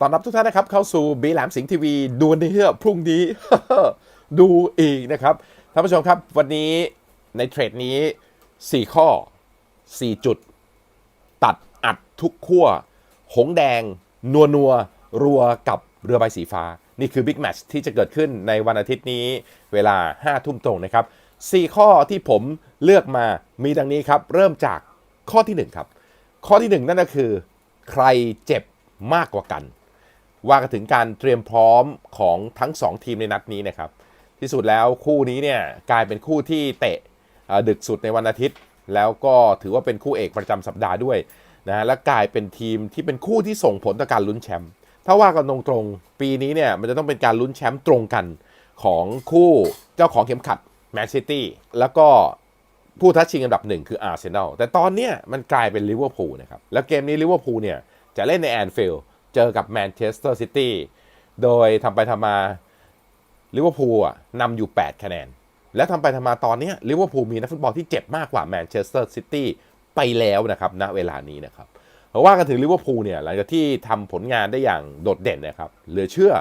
ตอนรับทุกท่านนะครับเข้าสู่บีแหลมสิงห์ทีวีดูในเฮือพรุ่งนี้ ดูอีกนะครับท่านผู้ชมครับวันนี้ในเทรดนี้ 4 ข้อ 4 จุด ตัดอัดทุกขั้ว หงแดง นัวนัวรัวกับเรือใบสีฟ้า นี่คือบิ๊กแมช์ที่จะเกิดขึ้นในวันอาทิตย์นี้เวลา 5 ทุ่มตรงนะครับ 4 ข้อที่ผมเลือกมามีดังนี้ครับ เริ่มจากข้อที่ 1 ครับ ข้อที่ 1 นั่นก็คือ ใครเจ็บมากกว่ากัน ว่ากันถึงการเตรียมพร้อมของทั้ง 2 ทีมในนัดนี้นะครับ ที่สุดแล้วคู่นี้เนี่ยกลายเป็นคู่ที่เตะดึกสุดในวันอาทิตย์ แล้วก็ถือว่าเป็นคู่เอกประจำสัปดาห์ด้วยนะและกลายเป็นทีมที่เป็นคู่ที่ส่งผลต่อการลุ้นแชมป์ถ้าว่ากันตรงๆปีนี้เนี่ยมันจะต้องเป็นการลุ้นแชมป์ตรงกันของคู่เจ้าของเข็มขัดแมนซิตี้แล้วก็ผู้ท้าชิงอันดับหนึ่งคืออาร์เซนอลแต่ตอนเนี้ยมันกลายเป็นลิเวอร์พูลนะครับแล้วเกมนี้ลิเวอร์พูลเนี่ยจะเล่นในแอนฟิลด์ เจอกับแมนเชสเตอร์ซิตี้โดยทำไปทำมาลิเวอร์พูลอะนำอยู่ 8 คะแนน และทำไปทำมาตอนนี้ลิเวอร์พูลมีนักฟุตบอลที่เจ็บมากกว่าแมนเชสเตอร์ซิตี้ไปแล้วนะครับณเวลานี้นะครับเพราะว่ากันถึงลิเวอร์พูลเนี่ยหลังจากที่ทำผลงานได้อย่างโดดเด่นนะครับเหลือเชื่อ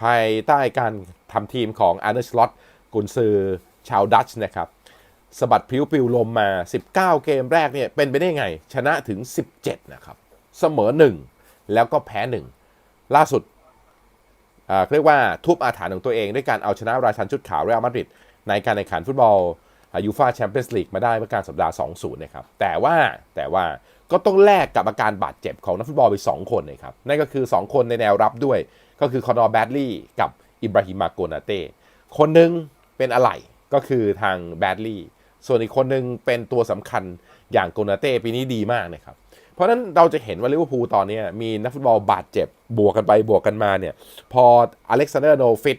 ภายใต้การทำทีมของอาร์เนสล็อตกุนซือชาวดัตช์นะครับสบัดพริ้วปลิวลมมา 19 เกมแรกเนี่ยเป็นไปได้ไง ชนะถึง 17 นะครับ เสมอ 1 แล้วก็แพ้1ล่าสุดเรียกว่าทุบอาถรรพ์ของตัวเอง ด้วยการเอาชนะราชันชุดขาวเรอัลมาดริดในการแข่งขันฟุตบอลยูฟาแชมเปี้ยนส์ลีกมาได้เมื่อกลารสัปดาห์ 2-0 นะครับ แต่ว่าแต่ว่าก็ต้องแลกกับอาการบาดเจ็บของนักฟุตบอลไป 2 คนนะครับ นั่นก็คือ 2 คนในแนวรับด้วย ก็คือคอนอร์แบดลีย์กับอิบราฮิมาโกนาเต้ คนหนึ่งเป็นอะไรก็คือทางแบดลีย์ส่วนอีกคนหนึ่งเป็นตัวสำคัญอย่างโกนาเต้ปีนี้ดีมากนะครับ เพราะฉะนั้นเราจะเห็นว่าลิเวอร์พูลตอนนี้มีนักฟุตบอลบาดเจ็บ บวกกันไปบวกกันมาเนี่ย พออเล็กซานเดอร์โนฟิต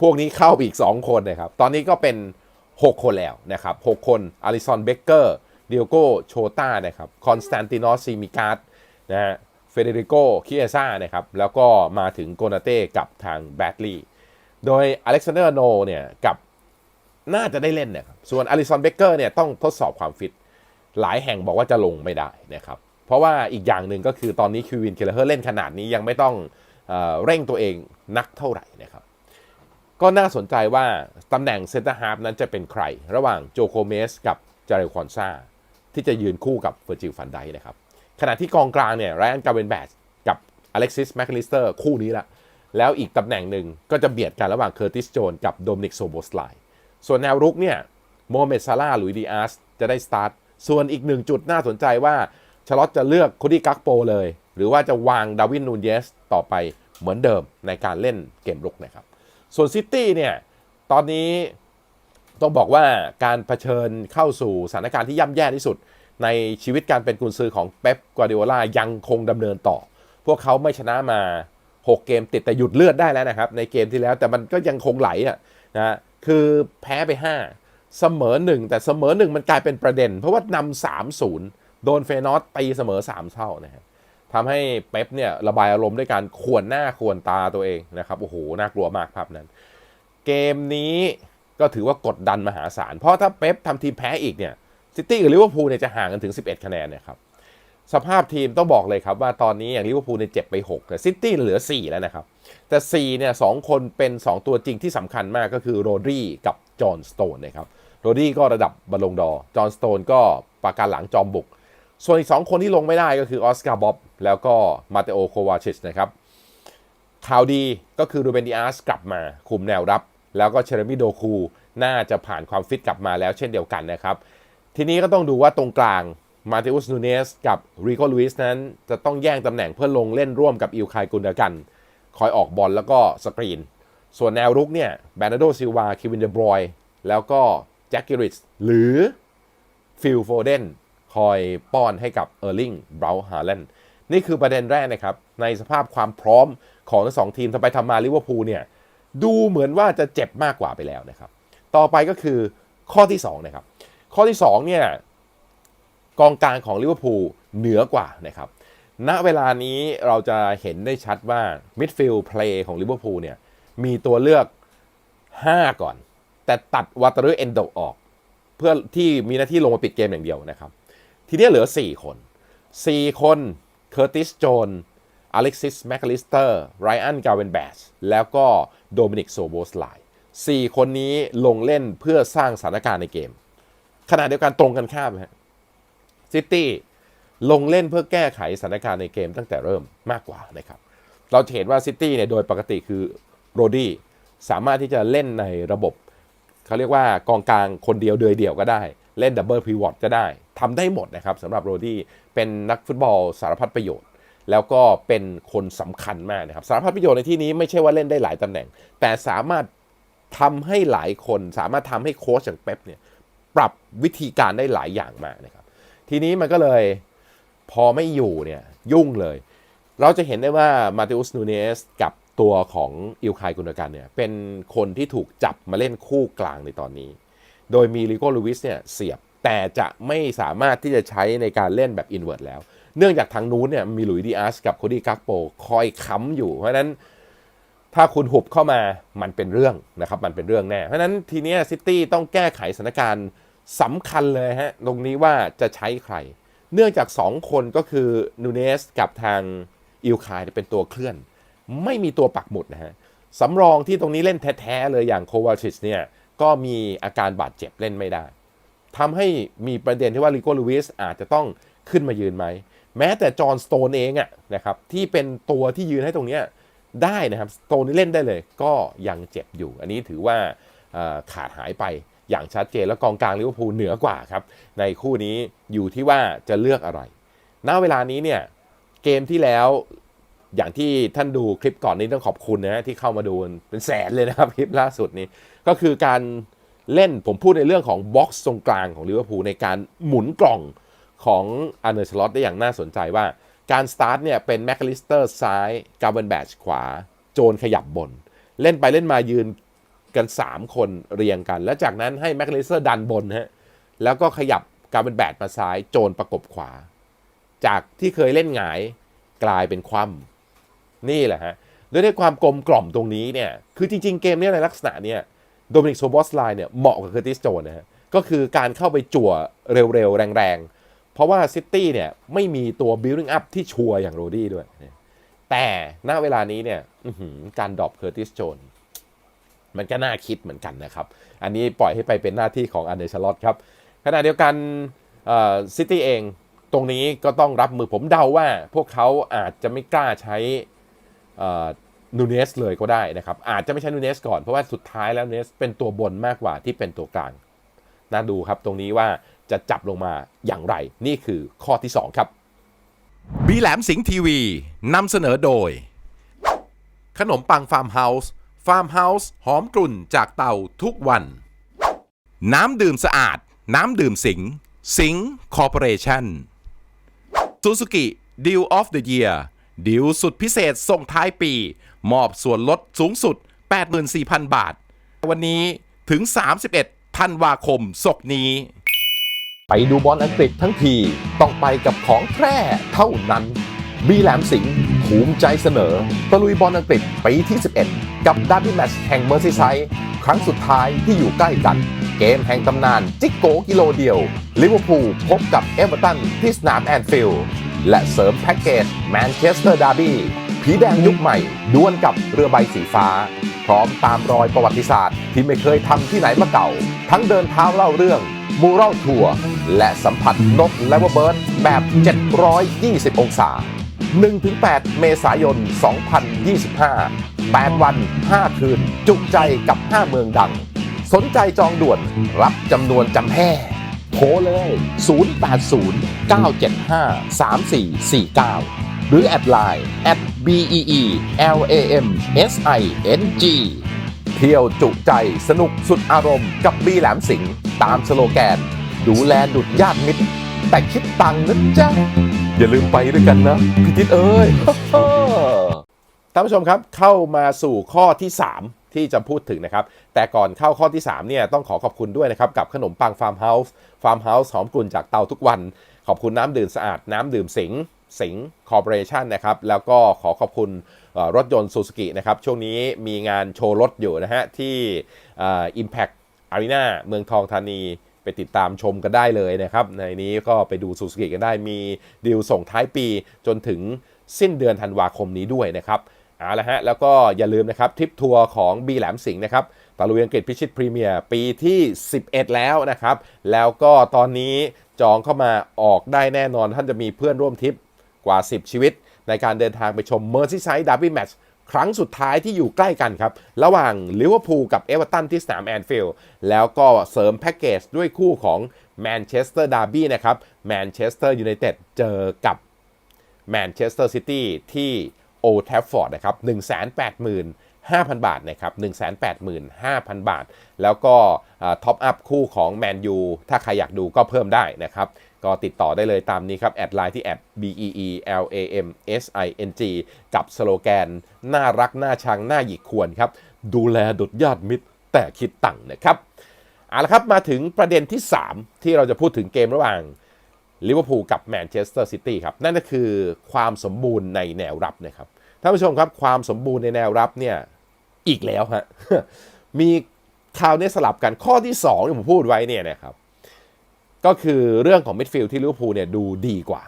พวกนี้เข้าอีก 2 คนนะครับ ตอนนี้ก็เป็น 6 คนแล้วนะครับ 6 คนอาริซอนเบเกอร์เดียโกโชตานะครับคอนสแตนตินอสซีมิการ์ดนะฮะเฟเดริโกคิเอซ่านะครับ แล้วก็มาถึงโกนาเต้กับทางแบดลีย์โดยอเล็กซานเดอร์โนเนี่ยกับน่าจะได้เล่นนะครับ ส่วนอลิซอนเบเกอร์เนี่ยต้องทดสอบความฟิต หลายแห่งบอกว่าจะลงไม่ได้นะครับเพราะว่าอีกอย่างหนึ่งก็คือตอนนี้คิววินเคลเฮอร์เล่นขนาดนี้ยังไม่ต้องเอเร่งตัวเองนักเท่าไหร่นะครับก็น่าสนใจว่าตำแหน่งเซนเตอร์ฮาร์ฟนั้นจะเป็นใคร ระหว่างโจโคเมสกับจาเรคอนซาที่จะยืนคู่กับเฟอร์จิลฟันไดนะครับขณะที่กองกลางเนี่ยไรอันกาเวนแบชกับอเล็กซิสแมคคลิสเตอร์คู่นี้ละแล้วอีกตำแหน่งหนึ่งก็จะเบียดกันระหว่างเคอร์ติสโจนกับโดมินิกโซโบสไลส่วนแนวรุกเนี่ยโมฮัมเมดซาร่าห์หลุยดีอาร์สจะได้สตาร์ท ส่วนอีกหนึ่งจุดน่าสนใจว่าชลอตจะเลือกโคดี้กักโปเลย หรือว่าจะวางดาวินนูนเยสต่อไปเหมือนเดิมในการเล่นเกมรุกนะครับ ส่วนซิตี้เนี่ยตอนนี้ต้องบอกว่าการเผชิญเข้าสู่สถานการณ์ที่ย่ำแย่ที่สุด ในชีวิตการเป็นกุนซือของเป๊ปกวาดิโอลายังคงดำเนินต่อ พวกเขาไม่ชนะมา 6 เกมติดแต่หยุดเลือดได้แล้วนะครับ ในเกมที่แล้วแต่มันก็ยังคงไหลอะนะคือแพ้ไป 5 เสมอ1แต่เสมอ1มันกลายเป็นประเด็น เพราะว่านำ3-0โดนเฟนอสตีเสมอ3เท่านะฮะทำให้เป๊ปเนี่ยระบายอารมณ์ด้วยการขวนหน้าขวนตาตัวเองนะครับโอ้โหน่ากลัวมากภาพนั้น เกมนี้ก็ถือว่ากดดันมหาศาล เพราะถ้าเป๊ปทำทีมแพ้อีกเนี่ยซิตี้กับลิเวอร์พูลเนี่ยจะห่างกันถึง 11 คะแนนนะครับสภาพทีมต้องบอกเลยครับว่าตอนนี้อย่างลิเวอร์พูลเนี่ยเจ็บไป 6 แต่ซิตี้เหลือ 4 แล้วนะครับ แต่ 4 เนี่ยสองคนเป็น 2 ตัวจริงที่สำคัญมากก็คือโรดรีกับจอห์นสโตนนะครับ โรดรีก็ระดับบอลลงดอจอห์นสโตนก็ปราการหลังจอมบุก ส่วนอีก 2 คนที่ลงไม่ได้ก็คือออสการ์บ๊อบแล้วก็มาเตโอโควาชิชนะครับข่าวดีก็คือรูเบนดิอาสกลับมาคุมแนวรับ แล้วก็เชเรมิโดคูน่าจะผ่านความฟิตกลับมาแล้วเช่นเดียวกันนะครับ ทีนี้ก็ต้องดูว่าตรงกลางมาเตอุสนูเนสกับริโกลุยสนั้น จะต้องแย่งตำแหน่งเพื่อลงเล่นร่วมกับอิลคายกุนดากัน คอยออกบอลแล้วก็สกรีน ส่วนแนวรุกเนี่ยแบรนาโดซิลวา คิวินเดบรอย แล้วก็ แจ็คกิริสหรือฟิลโฟเดนคอยป้อนให้กับเออร์ลิงบราวฮาแลนด์นี่คือประเด็นแรกนะครับ ในสภาพความพร้อมของทั้งสองทีมทำไปทำมาลิเวอร์พูลเนี่ย ดูเหมือนว่าจะเจ็บมากกว่าไปแล้วนะครับ ต่อไปก็คือข้อที่ 2 นะครับ ข้อที่ 2 เนี่ย กองกลางของลิเวอร์พูลเหนือกว่านะครับณเวลานี้เราจะเห็นได้ชัดว่ามิดฟิลด์เพลย์ของลิเวอร์พูลเนี่ย มีตัวเลือก 5 ก่อน แต่ตัดวาตารุเอนโดออก เพื่อที่มีหน้าที่ลงมาปิดเกมอย่างเดียวนะครับ ทีนี้เหลือ 4 คน 4 คนเคอร์ติสโจนอเล็กซิสแมคคาลิสเตอร์ไรอันกาเวนแบสแล้วก็โดมินิกโซโบสไลสี่คนนี้ลงเล่นเพื่อสร้างสถานการณ์ในเกม ขณะเดียวกันตรงกันข้ามฮะซิตี้ลงเล่นเพื่อแก้ไขสถานการณ์ในเกมตั้งแต่เริ่มมากกว่านะครับ เราจะเห็นว่าซิตี้เนี่ยโดยปกติคือโรดี้สามารถที่จะเล่นในระบบ เขาเรียกว่ากองกลางคนเดียวเดือยเดี่ยวก็ได้ เล่นดับเบิลพรีวอตก็ได้ทำได้หมดนะครับสำหรับโรดี้เป็นนักฟุตบอลสารพัดประโยชน์ แล้วก็เป็นคนสำคัญมากนะครับสารพัดประโยชน์ในที่นี้ไม่ใช่ว่าเล่นได้หลายตำแหน่ง แต่สามารถทำให้หลายคนสามารถทำให้โค้ชอย่างเป๊ปเนี่ยปรับวิธีการได้หลายอย่างมากนะครับ ทีนี้มันก็เลยพอไม่อยู่เนี่ยยุ่งเลย เราจะเห็นได้ว่ามาติอุสนูเนสกับ ตัวของอิลคายกุนกันเนี่ยเป็นคนที่ถูกจับมาเล่นคู่กลางในตอนนี้ โดยมีลิโกลูวิสเนี่ยเสียบแต่จะไม่สามารถที่จะใช้ในการเล่นแบบอินเว r ร์ตแล้ว เนื่องจากทางนู้นเนี่ยมีหลุยดีอาสกับโคดี้กักโปคอยค้ำอยู่ เพราะนั้นถ้าคุณหุบเข้ามามันเป็นเรื่องนะครับ มันเป็นเรื่องแน่ เพราะนั้นทีเนี้ซิตี้ต้องแก้ไขสถานการณ์สำคัญเลยฮะ ตรงนี้ว่าจะใช้ใคร เนื่องจาก 2 คนก็คือนูเนสกับทางอิลคายเป็นตัวเคลื่อน ไม่มีตัวปักหมุดนะฮะสำรองที่ตรงนี้เล่นแท้ๆเลยอย่างโควาชิชเนี่ยก็มีอาการบาดเจ็บเล่นไม่ได้ทำให้มีประเด็นที่ว่าลิโกลูวิสอาจจะต้องขึ้นมายืนไหม แม้แต่จอห์นสโตนเองอะนะครับที่เป็นตัวที่ยืนให้ตรงเนี้ยได้นะครับสโตนนี่เล่นได้เลยก็ยังเจ็บอยู่ อันนี้ถือว่าขาดหายไปอย่างชัดเจนแล้วกองกลางลิเวอร์พูลเหนือกว่าครับ ในคู่นี้อยู่ที่ว่าจะเลือกอะไร ณ เวลานี้เนี่ย เกมที่แล้ว อย่างที่ท่านดูคลิปก่อนนี้ต้องขอบคุณนะที่เข้ามาดูเป็นแสนเลยนะครับคลิปล่าสุดนี้ ก็คือการเล่นผมพูดในเรื่องของบ็อกซ์ตรงกลางของลิเวอร์พูลในการหมุนกล่องของอันเดอร์สล็อตได้อย่างน่าสนใจว่าการสตาร์ทเนี่ยเป็นแมคคลิสเตอร์ซ้ายกาเวนแบชขวา โจนขยับบน เล่นไปเล่นมายืนกัน 3 คนเรียงกัน แล้วจากนั้นให้แมคคลิสเตอร์ดันบนฮะแล้วก็ขยับกาเวนแบชมาซ้าย โจนประกบขวา จากที่เคยเล่นหงายกลายเป็นคว่ำ นี่แหละฮะด้วยด้ความกลมกล่อมตรงนี้เนี่ย คือจริง ๆ เกมเนี้ในลักษณะเนี่ยโดมินิกโซบอสไลน์เนี่ยเหมาะกับเคอร์ติสโจนนะฮะ ก็คือการเข้าไปจั่วเร็ว ๆ แรง ๆ เพราะว่าซิตี้เนี่ยไม่มีตัว building up ที่ชัวร์อย่างโรดี้ด้วย แต่ณเวลานี้เนี่ยการดรอปเคอร์ติสโจนมันก็น่าคิดเหมือนกันนะครับ อันนี้ปล่อยให้ไปเป็นหน้าที่ของอันเดอร์ชลอตครับ ขณะเดียวกันซิตี้เองตรงนี้ก็ต้องรับมือผมเดาว่าพวกเขาอาจจะไม่กล้าใช้ นูเนสเลยก็ได้นะครับ อาจจะไม่ใช่นูเนสก่อนเพราะว่าสุดท้ายแล้วนูเนสเป็นตัวบนมากกว่าที่เป็นตัวกลาง น่าดูครับตรงนี้ว่าจะจับลงมาอย่างไร นี่คือข้อที่ 2 ครับ บีแหลมสิงห์ทีวีนำเสนอโดย ขนมปังฟาร์มเฮาส์ฟาร์มเฮาส์หอมกลุ่นจากเตาทุกวัน น้ำดื่มสะอาด น้ำดื่มสิงห์สิงห์คอร์ปอเรชั่นซูซูกิดิวออฟเดอะเยียร์ ดิวสุดพิเศษส่งท้ายปี มอบส่วนลดสูงสุด 84,000 บาท วันนี้ถึง 31ธันวาคมศกนี้ ไปดูบอลอังกฤษทั้งที ต้องไปกับของแท้เท่านั้น บีแหลมสิงห์ภูมิใจเสนอตะลุยบอลอังกฤษปีที่ 11 กับดาร์บี้แมตช์แห่งเมอร์ซีไซด์ครั้งสุดท้ายที่อยู่ใกล้กัน เกมแห่งตำนาน จิกโกกิโลเดียวลิเวอร์พูลพบกับเอเวอร์ตันที่สนามแอนฟิลด์ และเสริมแพ็กเกจแมนเชสเตอร์ดาร์บี้ผีแดงยุคใหม่ดวลกับเรือใบสีฟ้า พร้อมตามรอยประวัติศาสตร์ที่ไม่เคยทำที่ไหนมาเก่า ทั้งเดินเท้าเล่าเรื่องมูรัลทัวร์และสัมผัสนกและวเบิร์ดแบบ 720 องศา 1-8 เมษายน 2025 8 วัน 5 คืน จุใจกับ 5 เมืองดัง สนใจจองด่วนรับจำนวนจำแห่ โทรเลย 080 975 3449 หรือแอดไลน์ at bee lam sing เที่ยวจุใจสนุกสุดอารมณ์กับบีแหลมสิงตามสโลแกน ดูแลดุดญาติมิตร แต่คิดตังค์นะจ๊ะ อย่าลืมไปด้วยกันนะพี่ทิศเอ้ยท่านผู้ชมครับเข้ามาสู่ข้อที่ 3 ที่จะพูดถึงนะครับ แต่ก่อนเข้าข้อที่3เนี่ยต้องขอขอบคุณด้วยนะครับกับขนมปังฟาร์มเฮาส์ฟาร์มเฮาส์หอมกลุ่นจากเตาทุกวัน ขอบคุณน้ำดื่มสะอาดน้ำดื่มสิงสิงคอร์ปอเรชันนะครับ แล้วก็ขอขอบคุณรถยนต์ซูซูกินะครับ ช่วงนี้มีงานโชว์รถอยู่นะฮะ ที่อ่อ Impact Arena เมืองทองธานีไปติดตามชมกันได้เลยนะครับ ในนี้ก็ไปดูซูซูกิกันได้มีดีลส่งท้ายปีจนถึงสิ้นเดือนธันวาคมนี้ด้วยนะครับ เอาละฮะแล้วก็อย่าลืมนะครับทริปทัวร์ของบีแหลมสิงห์นะครับตะลุยอังกฤษพิชิตพรีเมียร์ปีที่ 11 แล้วนะครับ แล้วก็ตอนนี้จองเข้ามาออกได้แน่นอนท่านจะมีเพื่อนร่วมทริปกว่า 10 ชีวิต ในการเดินทางไปชม Merseyside Derby Match ครั้งสุดท้ายที่อยู่ใกล้กันครับ ระหว่างลิเวอร์พูลกับเอเวอร์ตันที่สนามแอนฟิลด์แล้วก็เสริมแพ็กเกจด้วยคู่ของแมนเชสเตอร์ดาร์บี้นะครับแมนเชสเตอร์ยูไนเต็ดเจอกับแมนเชสเตอร์ซิตี้ที่ โอแทฟฟอร์ดนะครับ185,000 บาทนะครับ185,000 บาท แล้วก็ท็อปอัพคู่ของแมนยูถ้าใครอยากดูก็เพิ่มได้นะครับ ก็ติดต่อได้เลยตามนี้ครับ แอดไลน์ที่แอด B E E L A M S I N G กับสโลแกน น่ารัก น่าชัง น่าหยิกควรครับ ดูแลดุดญาติมิตรแต่คิดตังค์นะครับ เอาละครับ มาถึงประเด็นที่ 3 ที่เราจะพูดถึงเกมระหว่าง ลิเวอร์พูลกับแมนเชสเตอร์ซิตี้ครับ นั่นก็คือความสมบูรณ์ในแนวรับนะครับท่านผู้ชมครับความสมบูรณ์ในแนวรับเนี่ยอีกแล้วฮะมีคราวนี้สลับกันข้อที่2ที่ผมพูดไว้เนี่ยนะครับก็คือเรื่องของมิดฟิลด์ที่ลิเวอร์พูลเนี่ยดูดีกว่า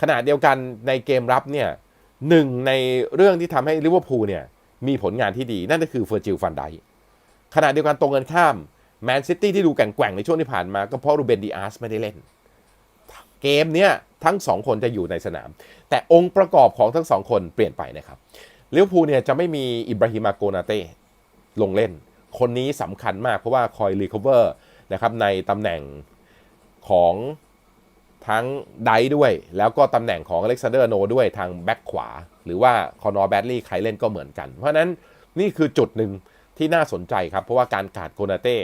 ขณะเดียวกันในเกมรับเนี่ยหนึ่งในเรื่องที่ทำให้ลิเวอร์พูลเนี่ยมีผลงานที่ดีนั่นก็คือเฟอร์จิลฟันไดขณะเดียวกันตรงกันข้ามแมนซิตี้ที่ดูแกว่งๆในช่วงที่ผ่านมาก็เพราะรูเบนดีอาร์สไม่ได้เล่น เกมเนี้ยทั้งสองคนจะอยู่ในสนาม แต่องค์ประกอบของทั้งสองคนเปลี่ยนไปนะครับเลิเวอร์พูเนี่ยจะไม่มีอิบราฮิมาโกนาเต้ลงเล่น คนนี้สำคัญมากเพราะว่าคอยรีคอเวอร์นะครับในตำแหน่งของทั้งไดด้วย แล้วก็ตำแหน่งของอเล็กซานเดอร์โนด้วยทางแบ็คขวา หรือว่าคอนอร์แบดลี่ใครเล่นก็เหมือนกัน เพราะฉะนั้นนี่คือจุดหนึ่งที่น่าสนใจครับ เพราะว่าการขาดโกนาเต้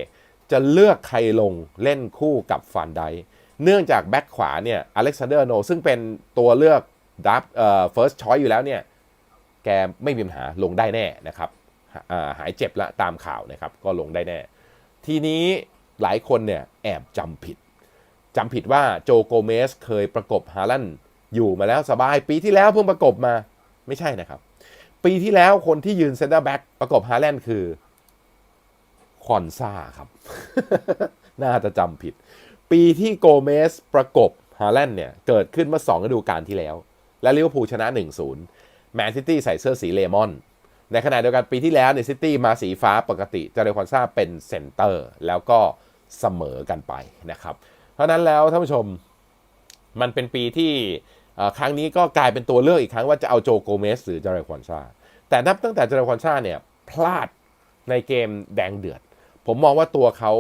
จะเลือกใครลงเล่นคู่กับฟานได เนื่องจากแบ็คขวาเนี่ยอเล็กซานเดอร์โนซึ่งเป็นตัวเลือกดับเอ่อ first choice อยู่แล้วเนี่ย แกไม่มีปัญหาลงได้แน่นะครับอ่าหายเจ็บละตามข่าวนะครับ ก็ลงได้แน่ ทีนี้หลายคนเนี่ยแอบจำผิดจำผิดว่าโจโกเมสเคยประกบฮาลันด์อยู่มาแล้วสบายปีที่แล้วเพิ่งประกบมาไม่ใช่นะครับ ปีที่แล้วคนที่ยืนเซนเตอร์แบ็กประกบฮาแลนด์คือคอนซาครับ น่าจะจำผิด ปีที่โกเมสประกบฮาแลนด์เนี่ย เกิดขึ้นเมื่อ2ฤดูกาลที่แล้ว และลิเวอร์พูลชนะ 1-0 แมนซิตี้ใส่เสื้อสีเลมอน ในขณะเดียวกันปีที่แล้วในซิตี้มาสีฟ้าปกติเจเรคอนซาเป็นเซนเตอร์ แล้วก็เสมอกันไปนะครับ เพราะนั้นแล้วท่านผู้ชมมันเป็นปีที่ครั้งนี้ก็กลายเป็นตัวเลือกอีกครั้งว่าจะเอาโจโกเมสหรือเจเรคอนซาแต่นับตั้งแต่เจเรคอนซาเนี่ยพลาดในเกมแดงเดือด ผมมองว่าตัวเขา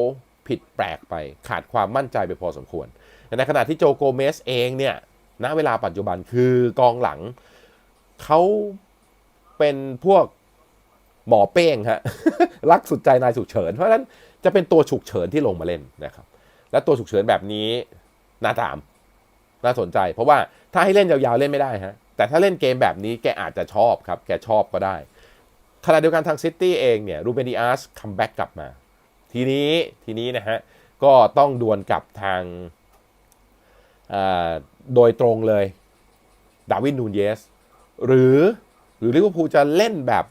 ผิดแปลกไปขาดความมั่นใจไปพอสมควร ในขณะที่โจโกเมสเองเนี่ยณเวลาปัจจุบันคือกองหลังเขาเป็นพวกหมอเป้งฮะรักสุดใจนายฉุกเฉิน เพราะฉะนั้นจะเป็นตัวฉุกเฉินที่ลงมาเล่นนะครับและตัวฉุกเฉินแบบนี้น่าตามน่าสนใจ เพราะว่าถ้าให้เล่นยาวๆเล่นไม่ได้ฮะแต่ถ้าเล่นเกมแบบนี้แกอาจจะชอบครับ แกชอบก็ได้ขณะเดียวกันทางซิตี้เองเนี่ยรูเบนดิอาสคัมแบ็กกลับมา ทีนี้ทีนี้นะฮะก็ต้องดวลกับทางโดยตรงเลยดาวินนูนเยส หรือหรือลิเวอร์พูลจะเล่นแบบ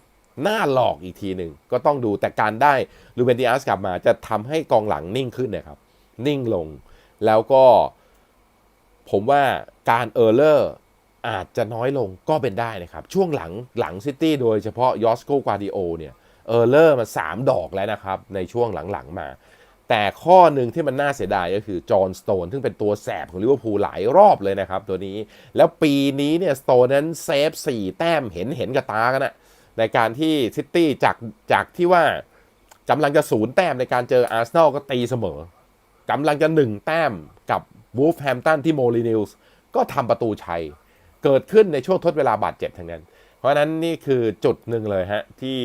หน้าหลอกอีกทีหนึ่งก็ต้องดูแต่การได้ลูเบนดิอาสกลับมาจะทำให้กองหลังนิ่งขึ้นนะครับ นิ่งลง แล้วก็ผมว่าการเออร์เลอร์อาจจะน้อยลงก็เป็นได้นะครับ ช่วงหลังหลังซิตี้โดยเฉพาะยอสโกกวาดิโอเนี่ย เออร์เลอร์มา3 ดอกแล้วนะครับ ในช่วงหลังๆมา แต่ข้อหนึ่งที่มันน่าเสียดายก็คือจอห์นสโตนซึ่งเป็นตัวแสบของลิเวอร์พูลหลายรอบเลยนะครับตัวนี้ แล้วปีนี้เนี่ยสโตนนั้นเซฟ4 แต้มเห็นเห็นกับตากันนะในการที่ซิตี้จากจากที่ว่ากำลังจะศูนย์แต้มในการเจออาร์เซนอลก็ตีเสมอกำลังจะหนึ่งแต้มกับวูฟแฮมตันที่โมลีนิลส์ก็ทำประตูชัย เกิดขึ้นในช่วงทดเวลาบาดเจ็บทั้งนั้น เพราะนั้นนี่คือจุดหนึ่งเลยฮะที่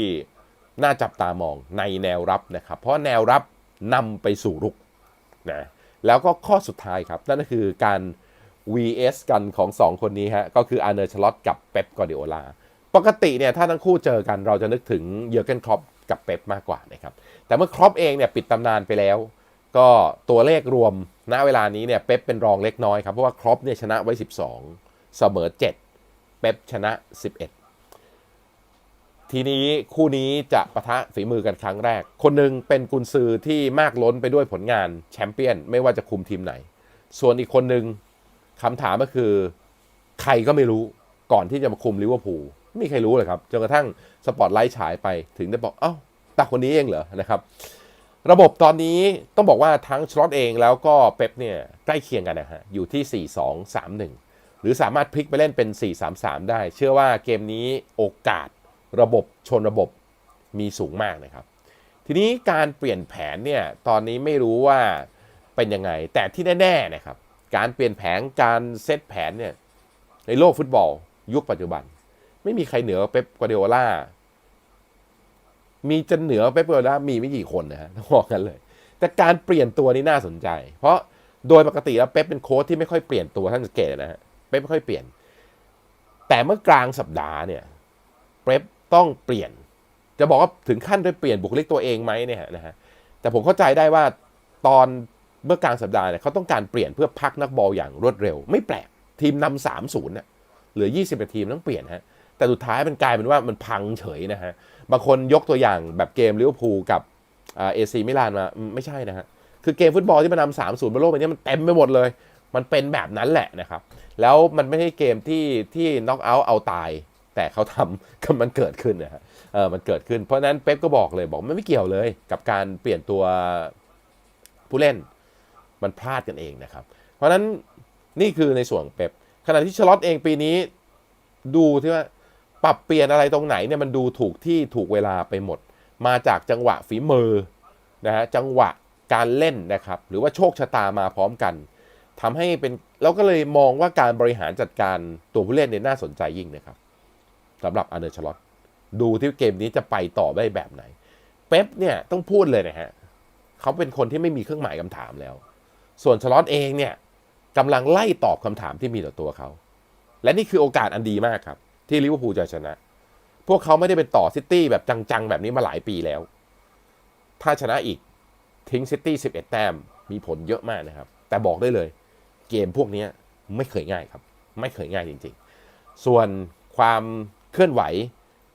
น่าจับตามองในแนวรับนะครับ เพราะแนวรับนำไปสู่รุกนะแล้วก็ข้อสุดท้ายครับ นั่นก็คือการ vs กันของ 2 คนนี้ฮะ ก็คืออาร์เนอร์ชลอตกับเป๊ปกอร์ดิโอลาปกติเนี่ยถ้าทั้งคู่เจอกันเราจะนึกถึงเยอร์เกนครอปกับเป๊ปมากกว่านะครับ แต่เมื่อครอปเองเนี่ยปิดตำนานไปแล้ว ก็ตัวเลขรวมณเวลานี้เนี่ยเป๊ปเป็นรองเล็กน้อยครับ เพราะว่าครอปเนี่ยชนะไว้ 12 เสมอ 7 เป๊ปชนะ 11 ทีนี้คู่นี้จะปะทะฝีมือกันครั้งแรก คนหนึ่งเป็นกุนซือที่มากล้นไปด้วยผลงานแชมเปี้ยน ไม่ว่าจะคุมทีมไหน ส่วนอีกคนหนึ่งคำถามก็คือ ใครก็ไม่รู้ก่อนที่จะมาคุมลิเวอร์พูลไม่มีใครรู้เลยครับจนกระทั่งสปอตไลท์ฉายไปถึงได้บอกเอ้าตาคนนี้เองเหรอนะครับระบบตอนนี้ต้องบอกว่าทั้งชลอตเองแล้วก็เป๊ปเนี่ยใกล้เคียงกันนะฮะอยู่ที่ 4 2 3 1 หรือสามารถพลิกไปเล่นเป็น 4 3 3 ได้ เชื่อว่าเกมนี้โอกาส ระบบชนระบบมีสูงมากนะครับ ทีนี้การเปลี่ยนแผนเนี่ยตอนนี้ไม่รู้ว่าเป็นยังไง แต่ที่แน่ๆนะครับ การเปลี่ยนแผนการเซตแผนเนี่ยในโลกฟุตบอล ยุคปัจจุบัน ไม่มีใครเหนือเป๊ปกวาร์ดิโอลามีจะเหนือเป๊ปกวาร์ดิโอลามีไม่กี่คนนะฮะต้องบอกกันเลย แต่การเปลี่ยนตัวนี่น่าสนใจ เพราะโดยปกติแล้วเป๊ปเป็นโค้ชที่ไม่ค่อยเปลี่ยนตัวท่านสังเกตนะฮะเป๊ปไม่ค่อยเปลี่ยน แต่เมื่อกลางสัปดาห์เนี่ยเป๊ป ต้องเปลี่ยน จะบอกว่าถึงขั้นด้เปลี่ยนบุคลิกตัวเองไหมเนี่ยนะฮะแต่ผมเข้าใจได้ว่าตอนเมื่อกลางสัปดาห์เนี่ยเขาต้องการเปลี่ยนเพื่อพักนักบอลอย่างรวดเร็ว ไม่แปลกทีมนำสามศูนย์เนี่ยเหลือ 20นาทีมันต้องเปลี่ยนฮะแต่สุดท้ายมันกลายเป็นว่ามันพังเฉยนะฮะบางคนยกตัวอย่างแบบเกมลิเวอร์พูลกับเอซีมิลานมาไม่ใช่นะฮะคือเกมฟุตบอลที่มันนำสามศูนย์บนโลกใบนี้มันเต็มไปหมดเลย มันเป็นแบบนั้นแหละนะครับ แล้วมันไม่ใช่เกมที่ที่น็อกเอาท์เอาตาย แต่เขาทำก็มันเกิดขึ้นนะฮะเออมันเกิดขึ้นเพราะนั้นเป๊ปก็บอกเลยบอกมันไม่เกี่ยวเลย กับการเปลี่ยนตัวผู้เล่นมันพลาดกันเองนะครับ เพราะนั้นนี่คือในส่วนเป๊ปขณะที่ชลอตเองปีนี้ดูที่ว่าปรับเปลี่ยนอะไรตรงไหนเนี่ยมันดูถูกที่ถูกเวลาไปหมด มาจากจังหวะฝีมือนะฮะจังหวะการเล่นนะครับ หรือว่าโชคชะตามาพร้อมกันทำให้เป็นเราก็เลยมองว่าการบริหารจัดการตัวผู้เล่นเนี่ยน่าสนใจยิ่งนะครับ สำหรับอาร์เนอร์ชลอตดูที่เกมนี้จะไปต่อได้แบบไหน เป๊ปเนี่ยต้องพูดเลยนะฮะเขาเป็นคนที่ไม่มีเครื่องหมายคำถามแล้ว ส่วนชลอตเองเนี่ยกำลังไล่ตอบคำถามที่มีต่อตัวเขา และนี่คือโอกาสอันดีมากครับ ที่ลิเวอร์พูลจะชนะ พวกเขาไม่ได้เป็นต่อซิตี้แบบจังๆ แบบนี้มาหลายปีแล้ว ถ้าชนะอีกทิ้งซิตี้11 แต้มมีผลเยอะมากนะครับ แต่บอกได้เลย เกมพวกนี้ไม่เคยง่ายครับ ไม่เคยง่ายจริง ๆ ส่วนความ เคลื่อนไหว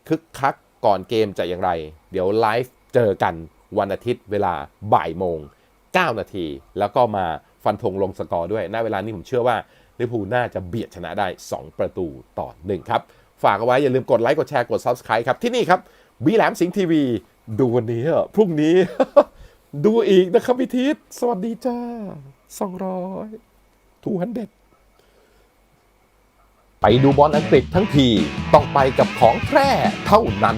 คึกคักก่อนเกมจะอย่างไร เดี๋ยวไลฟ์เจอกันวันอาทิตย์เวลาบ่ายโมง 9 นาที แล้วก็มาฟันธงลงสกอร์ด้วยณเวลานี้ผมเชื่อว่าลิเวอร์พูลน่าจะเบียดชนะได้ 2 ประตูต่อ 1 ครับ ฝากเอาไว้อย่าลืมกดไลค์กดแชร์กด Subscribe ครับ ที่นี่ครับบีแหลมสิงห์ทีวี ดูวันนี้พรุ่งนี้ ดูอีกนะครับพิทิศสวัสดีจ้า200ทูฮันเด็ด ไปดูบอลอังกฤษทั้งทีต้องไปกับของแท้เท่านั้น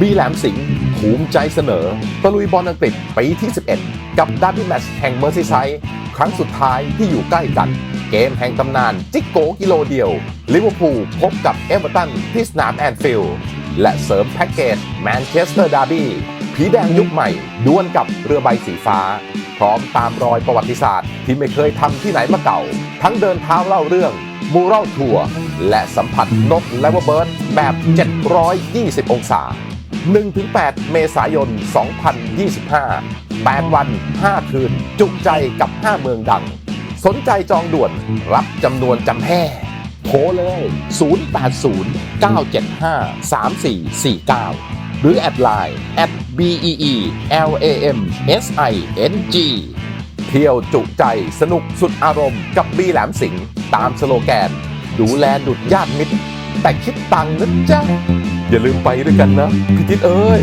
บีแหลมสิงห์ภูมิใจเสนอตะลุยบอลอังกฤษปีที่ 11 กับดาร์บี้แมตช์แห่งเมอร์ซีไซด์ครั้งสุดท้ายที่อยู่ใกล้กัน เกมแห่งตำนานจิกโกกิโลเดียวลิเวอร์พูลพบกับเอเวอร์ตันที่สนามแอนฟิลด์และเสริมแพ็กเกจแมนเชสเตอร์ดาร์บี้ ผีแดงยุคใหม่ดวลกับเรือใบสีฟ้า พร้อมตามรอยประวัติศาสตร์ที่ไม่เคยทำที่ไหนมาเก่า ทั้งเดินเท้าเล่าเรื่องมูรัลทัวร์และสัมผัสนกและวเบิร์ดแบบ 720 องศา 1-8 เมษายน 2025 8 วัน 5 คืน จุใจกับ 5 เมืองดัง สนใจจองด่วนรับจำนวนจำแห่โทรเลย 080 975 3449 หรือแอดไลน์แอด bee lam sing เที่ยวจุใจสนุกสุดอารมณ์กับบีแหลมสิงตามสโลแกน ดูแลดุดญาติมิตร แต่คิดตังค์นะจ๊ะ อย่าลืมไปด้วยกันนะ พี่ทิศเอ้ย